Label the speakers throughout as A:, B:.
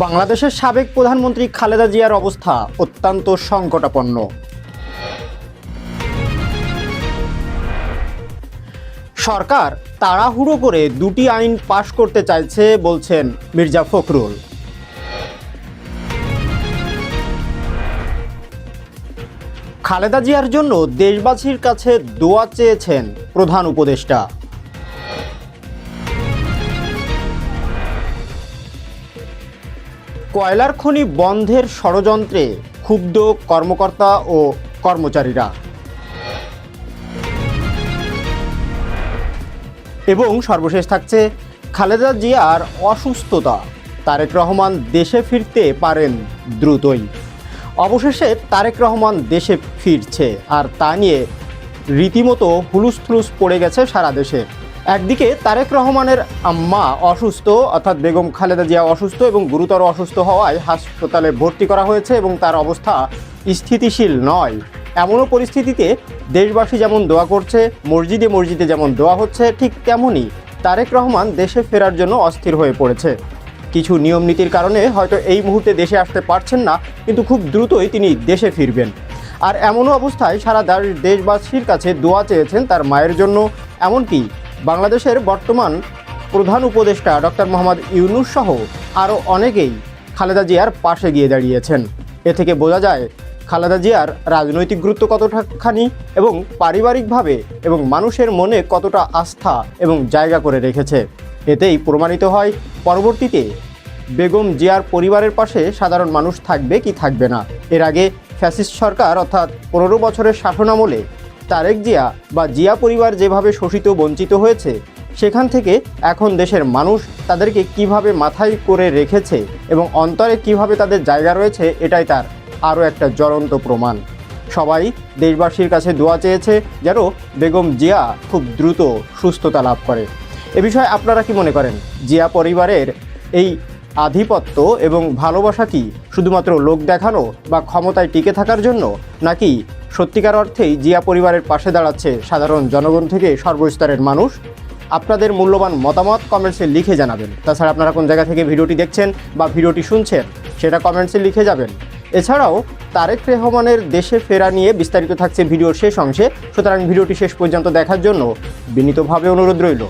A: বাংলাদেশের সাবেক প্রধানমন্ত্রী খালেদা জিয়ার অবস্থা অত্যন্ত সংকটাপন্ন। সরকার তাড়াহুড়ো করে দুটি আইন পাশ করতে চাইছে বলছেন মির্জা ফখরুল। খালেদা জিয়ার জন্য দেশবাসীর কাছে দোয়া চেয়েছেন প্রধান উপদেষ্টা। কয়লার খনি বন্ধের ষড়যন্ত্রে ক্ষুব্ধ কর্মকর্তা ও কর্মচারীরা। এবং সর্বশেষ থাকছে খালেদা জিয়ার অসুস্থতা। তারেক রহমান দেশে ফিরতে পারেন দ্রুতই। অবশেষে তারেক রহমান দেশে ফিরছে, আর তা নিয়ে রীতিমতো হুলুস্থুলুস পড়ে গেছে সারা দেশে। একদিকে তারেক রহমানের আম্মা অসুস্থ, অর্থাৎ বেগম খালেদা জিয়া অসুস্থ এবং গুরুতর অসুস্থ হওয়ায় হাসপাতালে ভর্তি করা হয়েছে এবং তার অবস্থা স্থিতিশীল নয়। এমনও পরিস্থিতিতে দেশবাসী যেমন দোয়া করছে, মসজিদে মসজিদে যেমন দোয়া হচ্ছে, ঠিক তেমনই তারেক রহমান দেশে ফেরার জন্য অস্থির হয়ে পড়েছে। কিছু নিয়ম নীতির কারণে হয়তো এই মুহূর্তে দেশে আসতে পারছেন না, কিন্তু খুব দ্রুতই তিনি দেশে ফিরবেন। আর এমনও অবস্থায় সারা দেশবাসীর কাছে দোয়া চেয়েছেন তার মায়ের জন্য, এমনকি বাংলাদেশের বর্তমান প্রধান উপদেষ্টা ডক্টর মোহাম্মদ ইউনুস সহ আরও অনেকেই খালেদা জিয়ার পাশে গিয়ে দাঁড়িয়েছেন। এ থেকে বোঝা যায়, খালেদা জিয়ার রাজনৈতিক গুরুত্ব কতটাখানি এবং পারিবারিকভাবে এবং মানুষের মনে কতটা আস্থা এবং জায়গা করে রেখেছে। এতেই প্রমাণিত হয়, পরবর্তীতে বেগম জিয়ার পরিবারের পাশে সাধারণ মানুষ থাকবে কি থাকবে না। এর আগে ফ্যাসিস্ট সরকার অর্থাৎ পনেরো বছরের শাসনামলে তারেক জিয়া বা জিয়া পরিবার যেভাবে শোষিত, বঞ্চিত হয়েছে, সেখান থেকে এখন দেশের মানুষ তাদেরকে কীভাবে মাথায় করে রেখেছে এবং অন্তরে কীভাবে তাদের জায়গা রয়েছে, এটাই তার আরও একটা জ্বলন্ত প্রমাণ। সবাই দেশবাসীর কাছে দোয়া চেয়েছে যেন বেগম জিয়া খুব দ্রুত সুস্থতা লাভ করে। এ বিষয়ে আপনারা কি মনে করেন? জিয়া পরিবারের এই আধিপত্য এবং ভালোবাসা কি শুধুমাত্র লোক দেখানো বা ক্ষমতায় টিকে থাকার জন্য, নাকি সত্যিকার অর্থেই জিয়া পরিবারের পাশে দাঁড়াচ্ছে সাধারণ জনগণ থেকে সর্বস্তরের মানুষ? আপনাদের মূল্যবান মতামত কমেন্টসে লিখে জানাবেন। তাছাড়া আপনারা কোন জায়গা থেকে ভিডিওটি দেখছেন বা ভিডিওটি শুনছেন, সেটা কমেন্টসে লিখে যাবেন। এছাড়াও, তারেক রেহমানের দেশে ফেরা নিয়ে বিস্তারিত থাকছে ভিডিওর শেষ অংশে। সুতরাং ভিডিওটি শেষ পর্যন্ত দেখার জন্য বিনীতভাবে অনুরোধ রইল।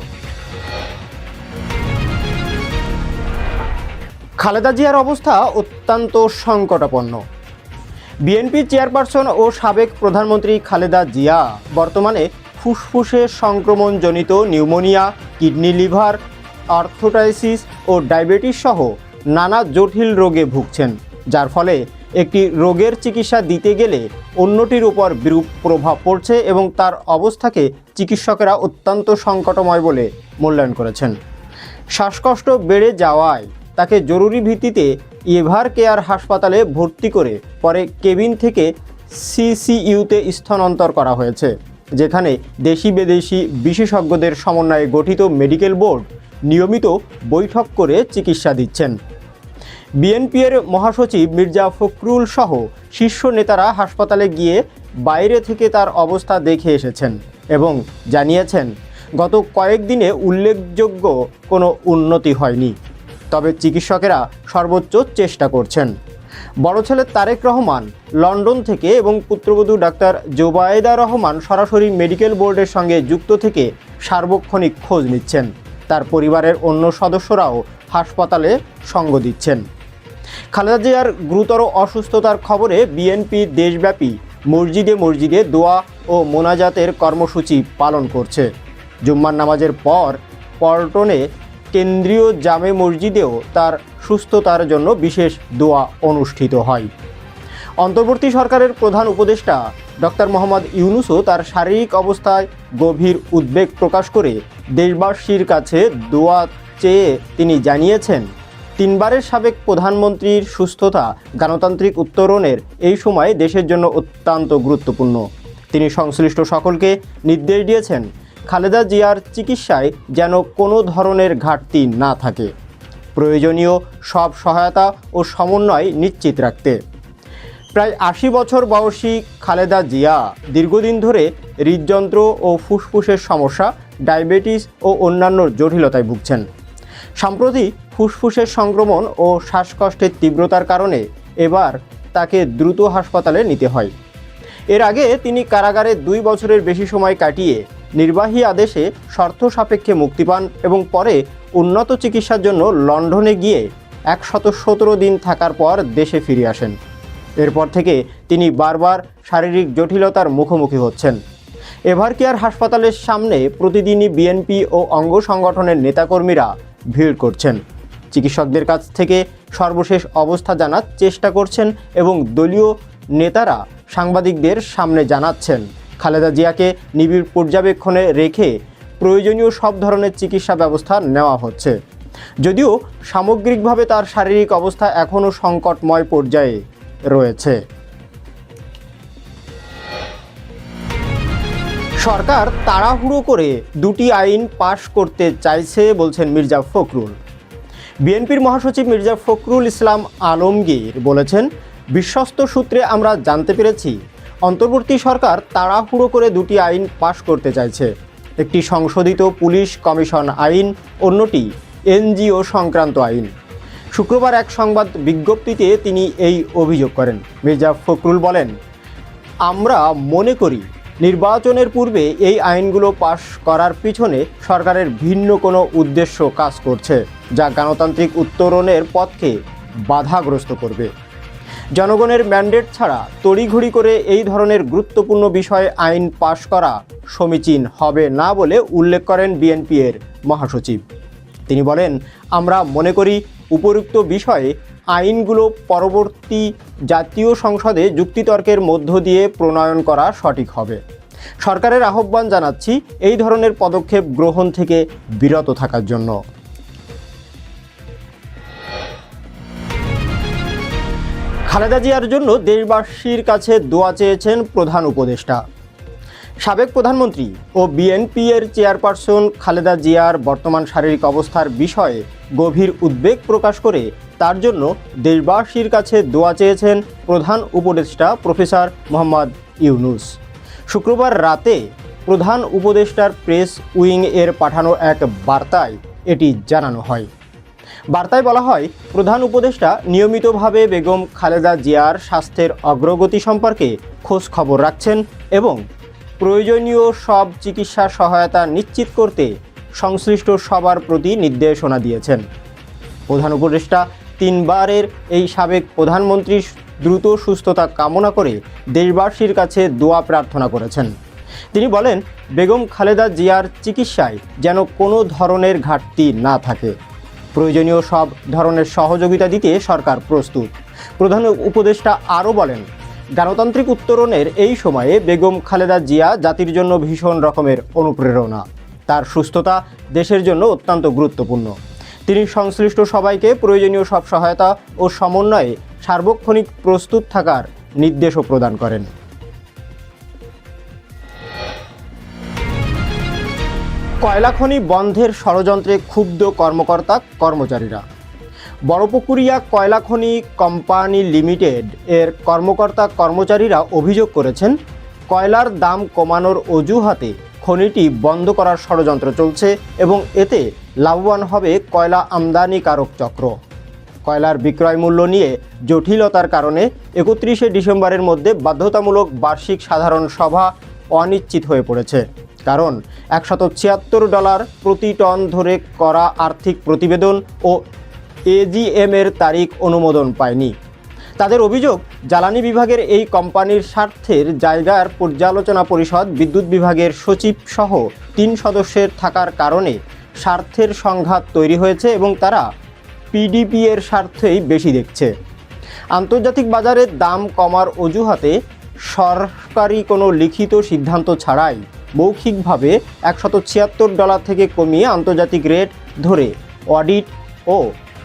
A: খালেদা জিয়ার অবস্থা অত্যন্ত সংকটাপন্ন। বিএনপি চেয়ারপারসন ও সাবেক প্রধানমন্ত্রী খালেদা জিয়া বর্তমানে ফুসফুসে সংক্রমণজনিত নিউমোনিয়া, কিডনি লিভার আর্থোটাইসিস ও ডায়াবেটিস সহ নানা জটিল রোগে ভুগছেন, যার ফলে একটি রোগের চিকিৎসা দিতে গেলে অন্যটির উপর বিরূপ প্রভাব পড়ছে এবং তার অবস্থাকে চিকিৎসকেরা অত্যন্ত সংকটময় বলে মূল্যায়ন করেছেন। শ্বাসকষ্ট বেড়ে যাওয়ায় তাকে জরুরি ভিত্তিতে এভার কেয়ার হাসপাতালে ভর্তি করে পরে কেবিন থেকে সিসিইউতে স্থানান্তর করা হয়েছে, যেখানে দেশি বিদেশি বিশেষজ্ঞদের সমন্বয়ে গঠিত মেডিকেল বোর্ড নিয়মিত বৈঠক করে চিকিৎসা দিচ্ছেন। বিএনপির মহাসচিব মির্জা ফখরুল সহ শীর্ষ নেতারা হাসপাতালে গিয়ে বাইরে থেকে তার অবস্থা দেখে এসেছেন এবং জানিয়েছেন, গত কয়েকদিনে উল্লেখযোগ্য কোনো উন্নতি হয়নি। তবে চিকিৎসকেরা সর্বোচ্চ চেষ্টা করছেন। বড় ছেলে তারেক রহমান লন্ডন থেকে এবং পুত্রবধূ ডাক্তার জোবায়েদা রহমান সরাসরি মেডিকেল বোর্ডের সঙ্গে যুক্ত থেকে সার্বক্ষণিক খোঁজ নিচ্ছেন। তার পরিবারের অন্য সদস্যরাও হাসপাতালে সঙ্গ দিচ্ছেন। খালেদা জিয়ার গুরুতর অসুস্থতার খবরে বিএনপি দেশব্যাপী মসজিদে মসজিদে দোয়া ও মোনাজাতের কর্মসূচি পালন করছে। জুম্মার নামাজের পর পল্টনে কেন্দ্রীয় জামে মসজিদেও তার সুস্থতার জন্য বিশেষ দোয়া অনুষ্ঠিত হয়। অন্তর্বর্তী সরকারের প্রধান উপদেষ্টা ডক্টর মোহাম্মদ ইউনুসও তার শারীরিক অবস্থায় গভীর উদ্বেগ প্রকাশ করে দেশবাসীর কাছে দোয়া চেয়ে তিনি জানিয়েছেন, তিনবারের সাবেক প্রধানমন্ত্রীর সুস্থতা গণতান্ত্রিক উত্তরণের এই সময় দেশের জন্য অত্যন্ত গুরুত্বপূর্ণ। তিনি সংশ্লিষ্ট সকলকে নির্দেশ দিয়েছেন খালেদা জিয়ার চিকিৎসায় যেন কোনো ধরনের ঘাটতি না থাকে। প্রয়োজনীয় সব সহায়তা ও সমন্বয় নিশ্চিত রাখতে। প্রায় আশি বছর বয়সী খালেদা জিয়া দীর্ঘদিন ধরে হৃদযন্ত্র ও ফুসফুসের সমস্যা, ডায়াবেটিস ও অন্যান্য জটিলতায় ভুগছেন। সম্প্রতি ফুসফুসের সংক্রমণ ও শ্বাসকষ্টের তীব্রতার কারণে এবার তাকে দ্রুত হাসপাতালে নিতে হয়। এর আগে তিনি কারাগারে দুই বছরের বেশি সময় কাটিয়ে নির্বাহী আদেশে শর্ত সাপেক্ষে মুক্তি পান এবং পরে উন্নত চিকিৎসার জন্য লন্ডনে গিয়ে একশত সতেরো দিন থাকার পর দেশে ফিরে আসেন। এরপর থেকে তিনি বারবার শারীরিক জটিলতার মুখোমুখি হচ্ছেন। এভারকেয়ার হাসপাতালের সামনে প্রতিদিনই বিএনপি ও অঙ্গ সংগঠনের নেতাকর্মীরা ভিড় করছেন। চিকিৎসকদের কাছ থেকে সর্বশেষ অবস্থা জানার চেষ্টা করছেন এবং দলীয় নেতারা সাংবাদিকদের সামনে জানাচ্ছেন। খালেদা জিয়াকে নিবিড় পর্যবেক্ষণে রেখে প্রয়োজনীয় সব ধরনের চিকিৎসা ব্যবস্থা নেওয়া হচ্ছে। যদিও সামগ্রিকভাবে তার শারীরিক অবস্থা এখনও সংকটময় পর্যায়ে রয়েছে। সরকার তাড়াহুড়ো করে দুটি আইন পাশ করতে চাইছে বলছেন মির্জা ফখরুল। বিএনপির মহাসচিব মির্জা ফখরুল ইসলাম আলমগীর বলেছেন, বিশ্বস্ত সূত্রে আমরা জানতে পেরেছি অন্তর্বর্তী সরকার তাড়াহুড়ো করে দুটি আইন পাশ করতে চাইছে। একটি সংশোধিত পুলিশ কমিশন আইন, অন্যটি এনজিও সংক্রান্ত আইন। শুক্রবার এক সংবাদ বিজ্ঞপ্তিতে তিনি এই অভিযোগ করেন। মির্জা ফখরুল বলেন, আমরা মনে করি নির্বাচনের পূর্বে এই আইনগুলো পাশ করার পিছনে সরকারের ভিন্ন কোনো উদ্দেশ্য কাজ করছে, যা গণতান্ত্রিক উত্তরণের পথকে বাধাগ্রস্ত করবে। জনগণের ম্যান্ডেট ছাড়া তড়িঘড়ি করে এই ধরনের গুরুত্বপূর্ণ বিষয়ে আইন পাশ করা সমীচীন হবে না বলে উল্লেখ করেন বিএনপি এর মহাসচিব। তিনি বলেন, আমরা মনে করি উপরুক্ত বিষয়ে আইনগুলো পরবর্তী জাতীয় সংসদে যুক্তিতর্কের মধ্য দিয়ে প্রণয়ন করা সঠিক হবে। সরকারের আহ্বান জানাচ্ছি এই ধরনের পদক্ষেপ গ্রহণ থেকে বিরত থাকার জন্য। খালেদা জিয়ার জন্য দেশবাসীর কাছে দোয়া চেয়েছেন প্রধান উপদেষ্টা। সাবেক প্রধানমন্ত্রী ও বিএনপি এর চেয়ারপারসন খালেদা জিয়ার বর্তমান শারীরিক অবস্থার বিষয়ে গভীর উদ্বেগ প্রকাশ করে তার জন্য দেশবাসীর কাছে দোয়া চেয়েছেন প্রধান উপদেষ্টা প্রফেসর মোহাম্মদ ইউনুস। শুক্রবার রাতে প্রধান উপদেষ্টার প্রেস উইং এর পাঠানো এক বার্তায় এটি জানানো হয়। বার্তায় বলা হয়, প্রধান উপদেষ্টা নিয়মিতভাবে বেগম খালেদা জিয়ার স্বাস্থ্যের অগ্রগতি সম্পর্কে খোঁজ খবর রাখছেন এবং প্রয়োজনীয় সব চিকিৎসা সহায়তা নিশ্চিত করতে সংশ্লিষ্ট সবার প্রতি নির্দেশনা দিয়েছেন। প্রধান উপদেষ্টা তিনবারের এই সাবেক প্রধানমন্ত্রীর দ্রুত সুস্থতা কামনা করে দেশবাসীর কাছে দোয়া প্রার্থনা করেছেন। তিনি বলেন, বেগম খালেদা জিয়ার চিকিৎসায় যেন কোনো ধরনের ঘাটতি না থাকে। প্রয়োজনীয় সব ধরনের সহযোগিতা দিতে সরকার প্রস্তুত। প্রধান উপদেষ্টা আরও বলেন, গণতান্ত্রিক উত্তরণের এই সময়ে বেগম খালেদা জিয়া জাতির জন্য ভীষণ রকমের অনুপ্রেরণা। তার সুস্থতা দেশের জন্য অত্যন্ত গুরুত্বপূর্ণ। তিনি সংশ্লিষ্ট সবাইকে প্রয়োজনীয় সব সহায়তা ও সমন্বয়ে সার্বক্ষণিক প্রস্তুত থাকার নির্দেশও প্রদান করেন। কয়লা খনি বন্ধের ষড়যন্ত্রে ক্ষুব্ধ কর্মকর্তা, কর্মচারীরা। বড়পুকুরিয়া কয়লা খনি কোম্পানি লিমিটেড এর কর্মকর্তা, কর্মচারীরা অভিযোগ করেছেন, কয়লার দাম কমানোর অজুহাতে খনিটি বন্ধ করার ষড়যন্ত্র চলছে এবং এতে লাভবান হবে কয়লা আমদানিকারক চক্র। কয়লার বিক্রয় মূল্য নিয়ে জটিলতার কারণে একত্রিশে ডিসেম্বরের মধ্যে বাধ্যতামূলক বার্ষিক সাধারণ সভা অনিশ্চিত হয়ে পড়েছে। কারণ একশত ছিয়াত্তর ডলার প্রতি টন ধরে করা আর্থিক প্রতিবেদন ও এজিএম এর তারিখ অনুমোদন পায়নি। তাদের অভিযোগ, জ্বালানি বিভাগের এই কোম্পানির স্বার্থের জায়গার পর্যালোচনা পরিষদ, বিদ্যুৎ বিভাগের সচিব সহ তিন সদস্যের থাকার কারণে স্বার্থের সংঘাত তৈরি হয়েছে এবং তারা পিডিপি এর স্বার্থেই বেশি দেখছে। আন্তর্জাতিক বাজারে দাম কমার অজুহাতে সরকারি কোনো লিখিত সিদ্ধান্ত ছাড়াই মৌখিকভাবে একশত ছিয়াত্তর ডলার থেকে কমিয়ে আন্তর্জাতিক রেট ধরে অডিট ও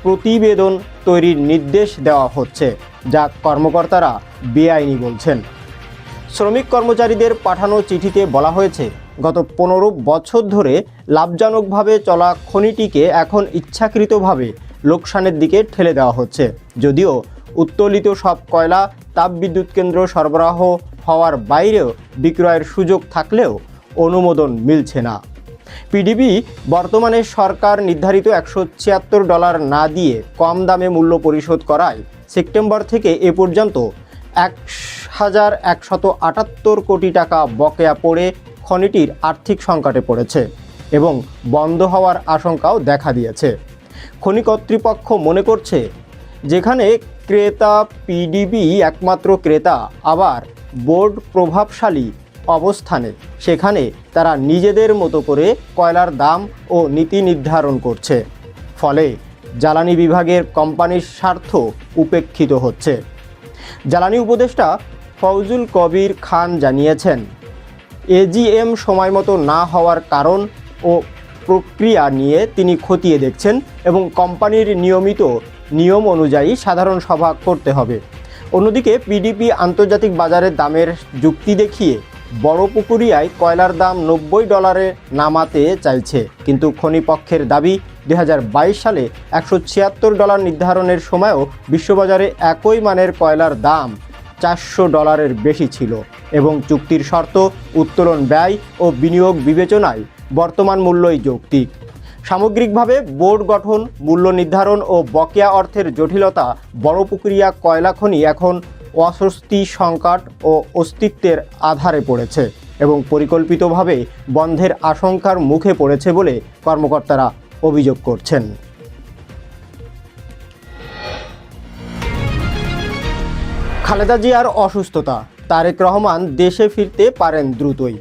A: প্রতিবেদন তৈরির নির্দেশ দেওয়া হচ্ছে, যা কর্মকর্তারা বেআইনি বলছেন। শ্রমিক কর্মচারীদের পাঠানো চিঠিতে বলা হয়েছে, গত পনেরো বছর ধরে লাভজনকভাবে চলা খনিটিকে এখন ইচ্ছাকৃতভাবে লোকসানের দিকে ঠেলে দেওয়া হচ্ছে, যদিও উত্তোলিত সব কয়লা, তাপবিদ্যুৎ কেন্দ্র সরবরাহ হওয়ার বাইরেও বিক্রয়ের সুযোগ থাকলেও অনুমোদন মিলছে না। পিডিবি বর্তমানে সরকার নির্ধারিত একশো ছিয়াত্তর ডলার না দিয়ে কম দামে মূল্য পরিশোধ করায়। সেপ্টেম্বর থেকে এ পর্যন্ত এক হাজার একশত আটাত্তর কোটি টাকা বকেয়া পড়ে খনিটির আর্থিক সংকটে পড়েছে এবং বন্ধ হওয়ার আশঙ্কাও দেখা দিয়েছে। খনি কর্তৃপক্ষ মনে করছে, যেখানে ক্রেতা, পিডিবি একমাত্র ক্রেতা, আবার বোর্ড প্রভাবশালী অবস্থানে। সেখানে তারা নিজেদের মতো করে কয়লার দাম ও নীতি নির্ধারণ করছে। ফলে জ্বালানি বিভাগের কোম্পানির স্বার্থ উপেক্ষিত হচ্ছে। জ্বালানি উপদেষ্টা ফৌজুল কবির খান জানিয়েছেন, এজিএম সময়মতো না হওয়ার কারণ ও প্রক্রিয়া নিয়ে তিনি খতিয়ে দেখছেন এবং কোম্পানির নিয়মিত নিয়ম অনুযায়ী সাধারণ সভা করতে হবে। অন্যদিকে পিডিপি আন্তর্জাতিক বাজারের দামের যুক্তি দেখিয়ে বড় পুকুরিয়ায় কয়লার দাম নব্বই ডলারে নামাতে চাইছে। কিন্তু খনিপক্ষের দাবি দু হাজার বাইশ সালে একশো ছিয়াত্তর ডলার নির্ধারণের সময়ও বিশ্ববাজারে একই মানের কয়লার দাম চারশো ডলারের বেশি ছিল এবং চুক্তির শর্ত উত্তোলন ব্যয় ও বিনিয়োগ বিবেচনায় বর্তমান মূল্যই যৌক্তিক। সামগ্রিকভাবে বোর্ড গঠন, মূল্য নির্ধারণ ও বকেয়া অর্থের জটিলতা বড় পুকুরিয়া কয়লা খনি এখন অস্বস্তি, সংকট ও অস্তিত্বের আধারে পড়েছে এবং পরিকল্পিতভাবে বন্ধের আশঙ্কার মুখে পড়েছে বলে কর্মকর্তারা অভিযোগ করছেন। খালেদা জিয়ার অসুস্থতা, তারেক রহমান দেশে ফিরতে পারেন দ্রুতই।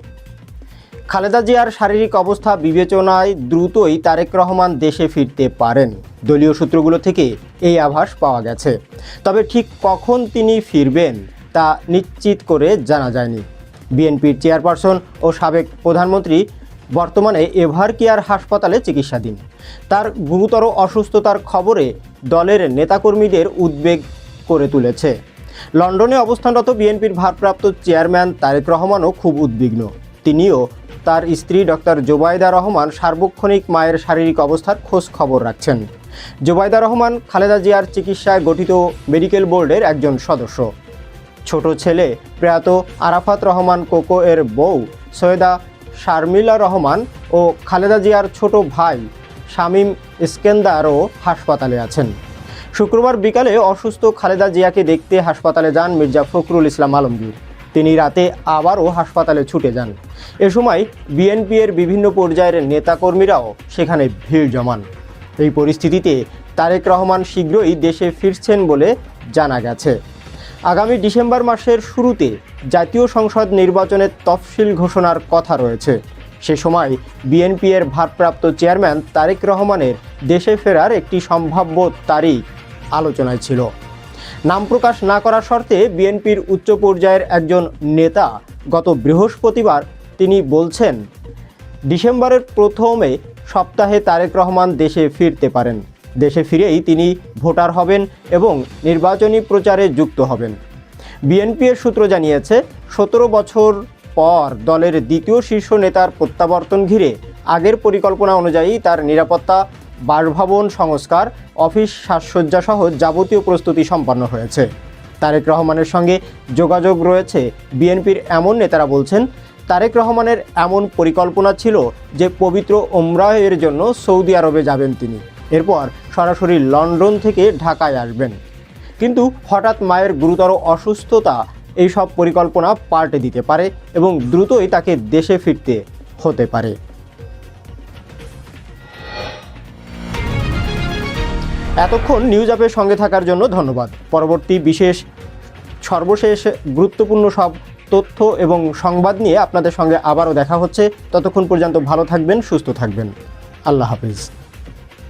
A: খালেদা জিয়ার শারীরিক অবস্থা বিবেচনায় দ্রুতই তারেক রহমান দেশে ফিরতে পারেন। দলীয় সূত্রগুলো থেকে এই আভাস পাওয়া গেছে। তবে ঠিক কখন তিনি ফিরবেন তা নিশ্চিত করে জানা যায়নি। বিএনপির চেয়ারপারসন ও সাবেক প্রধানমন্ত্রী বর্তমানে এভার কেয়ার হাসপাতালে চিকিৎসাধীন। তার গুরুতর অসুস্থতার খবরে দলের নেতাকর্মীদের উদ্বেগ করে তুলেছে। লন্ডনে অবস্থানরত বিএনপির ভারপ্রাপ্ত চেয়ারম্যান তারেক রহমানও খুব উদ্বিগ্ন। তিনিও তার স্ত্রী ডক্টর জোবায়দা রহমান সার্বক্ষণিক মায়ের শারীরিক অবস্থার খোঁজ খবর রাখছেন। জোবাইদা রহমান, খালেদা জিয়ার চিকিৎসায় গঠিত মেডিকেল বোর্ডের একজন সদস্য। ছোট ছেলে প্রয়াত আরাফাত রহমান কোকো এর বউ সৈয়দা শারমিলা রহমান ও খালেদা জিয়ার ছোট ভাই শামীম ইস্কেন্দারও হাসপাতালে আছেন। শুক্রবার বিকালে অসুস্থ খালেদা জিয়াকে দেখতে হাসপাতালে যান মির্জা ফখরুল ইসলাম আলমগীর। তিনি রাতে আবারও হাসপাতালে ছুটে যান। এ সময় বিএনপি এর বিভিন্ন পর্যায়ের নেতাকর্মীরাও সেখানে ভিড় জমান। এই পরিস্থিতিতে তারেক রহমান শীঘ্রই দেশে ফিরছেন বলে জানা গেছে। আগামী ডিসেম্বর মাসের শুরুতে জাতীয় সংসদ নির্বাচনের তফসিল ঘোষণার কথা রয়েছে। সে সময় বিএনপি এর ভারপ্রাপ্ত চেয়ারম্যান তারেক রহমানের দেশে ফেরার একটি সম্ভাব্য তারিখ আলোচনায় ছিল। নাম প্রকাশ না করার শর্তে বিএনপির উচ্চ পর্যায়ের একজন নেতা গত বৃহস্পতিবার তিনি বলছেন, ডিসেম্বরের প্রথমে সপ্তাহে তারেক রহমান দেশে ফিরতে পারেন। দেশে ফিরেই তিনি ভোটার হবেন এবং নির্বাচনী প্রচারে যুক্ত হবেন। বিএনপির সূত্র জানিয়েছে, সতেরো বছর পর দলের দ্বিতীয় শীর্ষ নেতার প্রত্যাবর্তন ঘিরে আগের পরিকল্পনা অনুযায়ী তার নিরাপত্তা, বাসভবন সংস্কার, অফিস সাজসজ্জা সহ যাবতীয় প্রস্তুতি সম্পন্ন হয়েছে। তারেক রহমানের সঙ্গে যোগাযোগ রয়েছে। বিএনপির এমন নেতারা বলছেন তারেক রহমানের এমন পরিকল্পনা ছিল যে পবিত্র ওমরাহের জন্য সৌদি আরবে যাবেন তিনি। এরপর সরাসরি লন্ডন থেকে ঢাকায় আসবেন। কিন্তু হঠাৎ মায়ের গুরুতর অসুস্থতা এই সব পরিকল্পনা পাল্টে দিতে পারে এবং দ্রুতই তাকে দেশে ফিরতে হতে পারে। এতক্ষণ নিউজ অ্যাপের সঙ্গে থাকার জন্য ধন্যবাদ। পরবর্তী বিশেষ, সর্বশেষ, গুরুত্বপূর্ণ সব তথ্য এবং সংবাদ নিয়ে আপনাদের সঙ্গে আবারও দেখা হচ্ছে। ততক্ষণ পর্যন্ত ভালো থাকবেন, সুস্থ থাকবেন। আল্লাহ হাফিজ।